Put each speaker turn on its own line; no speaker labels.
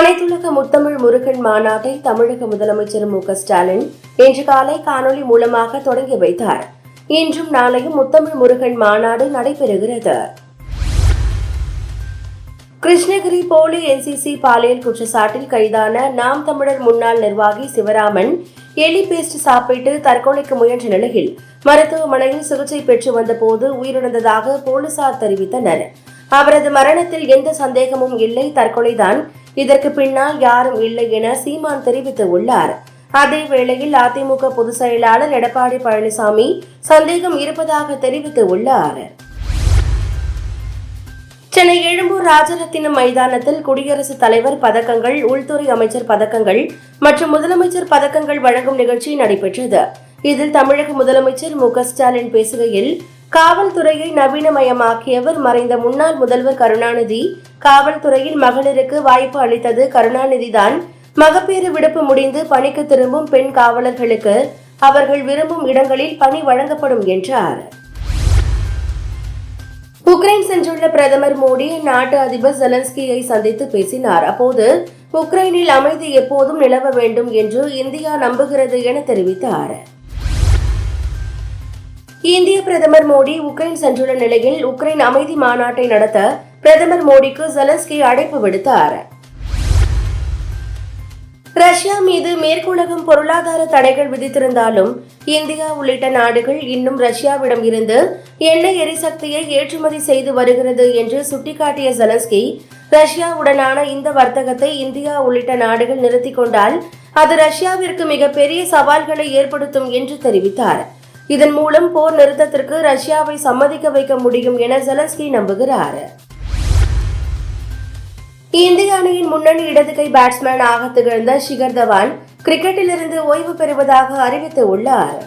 அனைத்துலக முத்தமிழ் முருகன் மாநாட்டை தமிழக முதலமைச்சர் மு ஸ்டாலின் இன்று காலை காணொலி மூலமாக தொடங்கி வைத்தார். இன்றும் நாளையும் முத்தமிழ் முருகன் மாநாடு நடைபெறுகிறது. கிருஷ்ணகிரி போலி என்சிசி பாலியல் குற்றச்சாட்டில் கைதான நாம் தமிழர் முன்னாள் நிர்வாகி சிவராமன் எலி பேஸ்ட் சாப்பிட்டு தற்கொலைக்கு முயன்ற நிலையில் மருத்துவமனையில் சிகிச்சை பெற்று வந்தபோது உயிரிழந்ததாக போலீசார் தெரிவித்தனர். அவரது மரணத்தில் எந்த சந்தேகமும் இல்லை தற்கொலைதான் இதற்கு பின்னால் யாரும் இல்லை என சீமான் தெரிவித்துள்ளார். அதே வேளையில் அதிமுக பொதுச் செயலாளர் எடப்பாடி பழனிசாமி சந்தேகம் இருப்பதாக தெரிவித்துள்ளார். சென்னை எழும்பூர் ராஜரத்தினம் மைதானத்தில் குடியரசுத் தலைவர் பதக்கங்கள் உள்துறை அமைச்சர் பதக்கங்கள் மற்றும் முதலமைச்சர் பதக்கங்கள் வழங்கும் நிகழ்ச்சி நடைபெற்றது. இதில் தமிழக முதலமைச்சர் மு க ஸ்டாலின் பேசுகையில் காவல்துறையை நவீனமயமாக்கியவர் மறைந்த முன்னாள் முதல்வர் கருணாநிதி. காவல்துறையில் மகளிருக்கு வாய்ப்பு அளித்தது கருணாநிதிதான் மகப்பேறு விடுப்பு முடிந்து பணிக்கு திரும்பும் பெண் காவலர்களுக்கு அவர்கள் விரும்பும் இடங்களில் பணி வழங்கப்படும் என்றார். உக்ரைன் சென்றுள்ள பிரதமர் மோடி நாட்டு அதிபர் ஜெலன்ஸ்கியை சந்தித்து பேசினார். அப்போது உக்ரைனில் அமைதி எப்போதும் நிலவ வேண்டும் என்று இந்தியா நம்புகிறது என தெரிவித்தார். இந்திய பிரதமர் மோடி உக்ரைன் சென்றுள்ள நிலையில் உக்ரைன் அமைதி மாநாட்டை நடத்த பிரதமர் மோடிக்கு ஜெலன்ஸ்கி அழைப்பு விடுத்தார். ரஷ்யா மீது மேற்குலகம் பொருளாதார தடைகள் விதித்திருந்தாலும் இந்தியா உள்ளிட்ட நாடுகள் இன்னும் ரஷ்யாவிடம் இருந்து எண்ணெய் எரிசக்தியை ஏற்றுமதி செய்து வருகிறது என்று சுட்டிக்காட்டிய ஜெலன்ஸ்கி ரஷ்யாவுடனான இந்த வர்த்தகத்தை இந்தியா உள்ளிட்ட நாடுகள் நிறுத்திக் கொண்டால் அது ரஷ்யாவிற்கு மிகப்பெரிய சவால்களை ஏற்படுத்தும் என்று தெரிவித்தார். இதன் மூலம் போர் நிறுத்தத்திற்கு ரஷ்யாவை சம்மதிக்க வைக்க முடியும் என ஜெலன்ஸ்கி நம்புகிறார். இந்திய அணியின் முன்னணி இடது கை பேட்ஸ்மேன் திகழ்ந்த ஷிகர் தவான் கிரிக்கெட்டிலிருந்து ஓய்வு பெறுவதாக அறிவித்துள்ளார்.